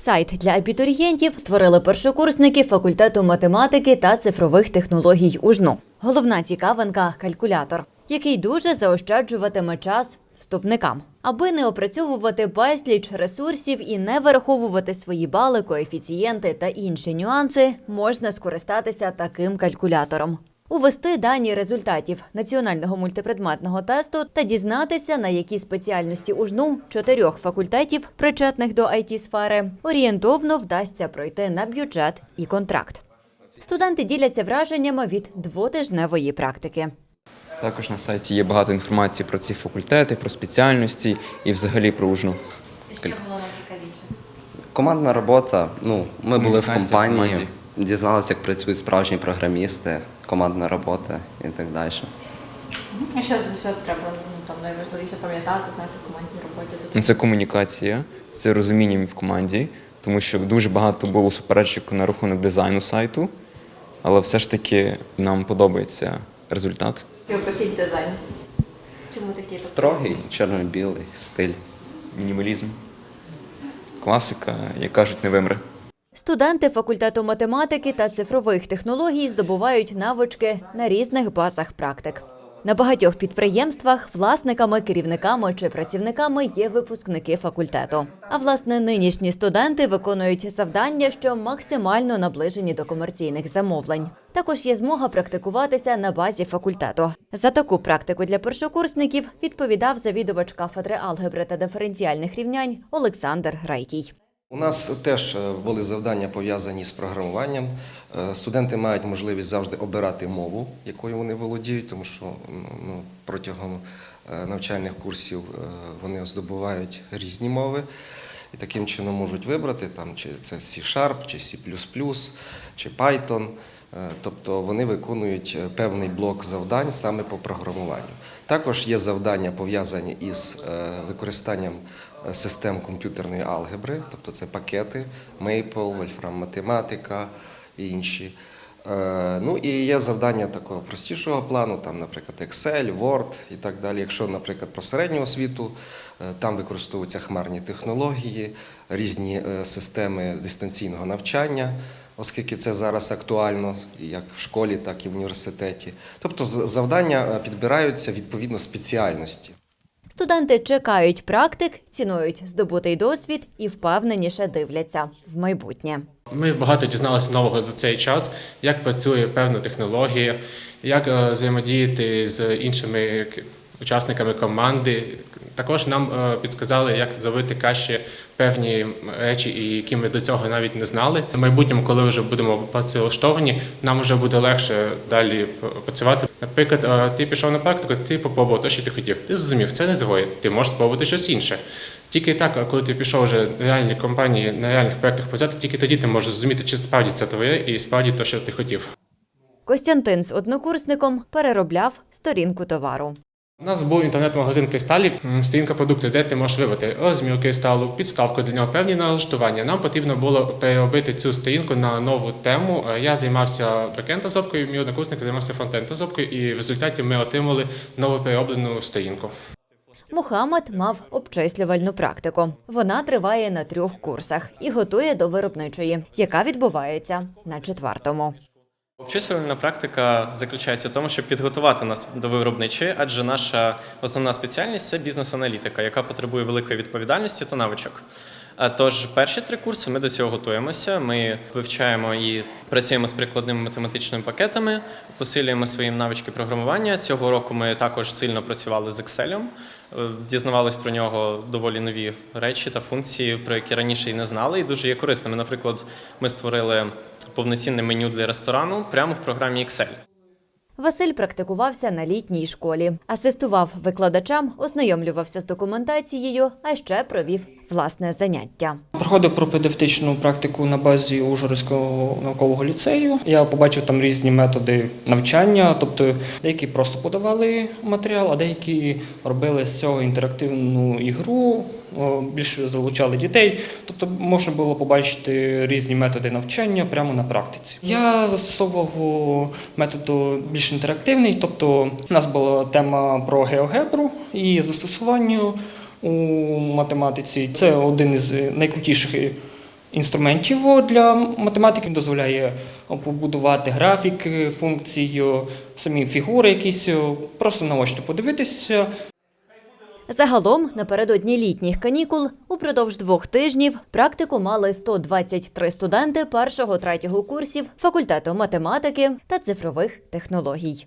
Сайт для абітурієнтів створили першокурсники факультету математики та цифрових технологій УЖНУ. Головна цікавинка калькулятор, який дуже заощаджуватиме час вступникам, аби не опрацьовувати безліч ресурсів і не вираховувати свої бали, коефіцієнти та інші нюанси, можна скористатися таким калькулятором. Увести дані результатів національного мультипредметного тесту та дізнатися, на які спеціальності УЖНУ чотирьох факультетів, причетних до it сфери орієнтовно вдасться пройти на бюджет і контракт. Студенти діляться враженнями від двотижневої практики. Також на сайті є багато інформації про ці факультети, про спеціальності і взагалі про ужну. Що було найцікавіше? Командна робота. Ну, ми були в компанії. Дізналися, як працюють справжні програмісти, командна робота і так далі. А що, що треба ну, там найважливіше пам'ятати, знати в командній роботі? Ну, Це комунікація, це розуміння в команді, тому що дуже багато було суперечок на рахунок дизайну сайту, але все ж таки нам подобається результат. І опишіть дизайн. Чому такі Строгий, чорно-білий стиль. Мінімалізм, класика, як кажуть, не вимре. Студенти факультету математики та цифрових технологій здобувають навички на різних базах практик. На багатьох підприємствах власниками, керівниками чи працівниками є випускники факультету. А власне нинішні студенти виконують завдання, що максимально наближені до комерційних замовлень. Також є змога практикуватися на базі факультету. За таку практику для першокурсників відповідав завідувач кафедри алгебри та диференціальних рівнянь Олександр Райтій. У нас теж е, були завдання пов'язані з програмуванням. Е, Студенти мають можливість завжди обирати мову, якою вони володіють, тому що ну, протягом е, навчальних курсів вони здобувають різні мови і таким чином можуть вибрати там, чи це C-Sharp, чи C++, чи Python. Е, Тобто вони виконують е, певний блок завдань саме по програмуванню. Також є завдання пов'язані із е, використанням систем комп'ютерної алгебри, тобто це пакети Maple, Wolfram математика і інші. Ну і є завдання такого простішого плану, там, наприклад, Excel, Word і так далі. Якщо, наприклад, про середню освіту, там використовуються хмарні технології, різні системи дистанційного навчання, оскільки це зараз актуально як в школі, так і в університеті. Тобто з- завдання е, підбираються відповідно спеціальності. Студенти чекають практик, цінують здобутий досвід і впевненіше дивляться в майбутнє. Ми багато дізналися нового за цей час, як працює певна технологія, як е, взаємодіяти з іншими к- учасниками команди. Також нам е, підсказали, як зробити краще певні речі, які ми до цього навіть не знали. В майбутньому, коли вже будемо працевлаштовані, нам вже буде легше далі працювати. Наприклад, е, ти пішов на практику, ти попробував те, що ти хотів. Ти зрозумів, це не твоє, ти можеш спробувати щось інше. Тільки так, коли ти пішов вже в реальні компанії на реальних проєктах працювати, тільки тоді ти можеш зрозуміти, чи справді це твоє і справді те, що ти хотів. Костянтин з однокурсником переробляв сторінку товару. У нас був інтернет-магазин кристалі, сторінка продукту, де ти можеш вибрати розмір кристалу, підставку для нього, певні налаштування. Нам потрібно було переробити цю сторінку на нову тему. Е, Я займався бекенд розробкою, мій однокурсник займався фронтенд розробкою, і в результаті ми отримали нову перероблену сторінку. Мухаммад мав обчислювальну практику. Вона триває на трьох курсах і готує до виробничої, яка відбувається на четвертому. Обчислювальна практика заключається в тому, щоб підготувати нас до виробничої, адже наша основна спеціальність це бізнес-аналітика, яка потребує великої відповідальності та навичок. Тож перші три курси ми до цього готуємося. Ми вивчаємо і працюємо з прикладними математичними пакетами, посилюємо свої навички програмування. Цього року ми також сильно працювали з Excel. Е, Дізнавались про нього доволі нові речі та функції, про які раніше і не знали, і дуже є корисними. Наприклад, ми створили повноцінне меню для ресторану прямо в програмі Excel. Василь практикувався на літній школі, асистував викладачам, ознайомлювався з документацією, а ще провів власне заняття. Проходив пропедевтичну практику на базі Ужгородського наукового ліцею. Я побачив там різні методи навчання, тобто деякі просто подавали матеріал, а деякі робили з цього інтерактивну ігру, більше залучали дітей. Тобто можна було побачити різні методи навчання прямо на практиці. Я застосовував метод більш інтерактивний, тобто у нас була тема про геогебру і застосування у математиці. Це один із найкрутіших інструментів для математики, Він дозволяє побудувати графіки, функцію, самі фігури якісь, просто наочно подивитися. Загалом, напередодні літніх канікул, упродовж двох тижнів практику мали 123 студенти першого-третього курсів факультету математики та цифрових технологій.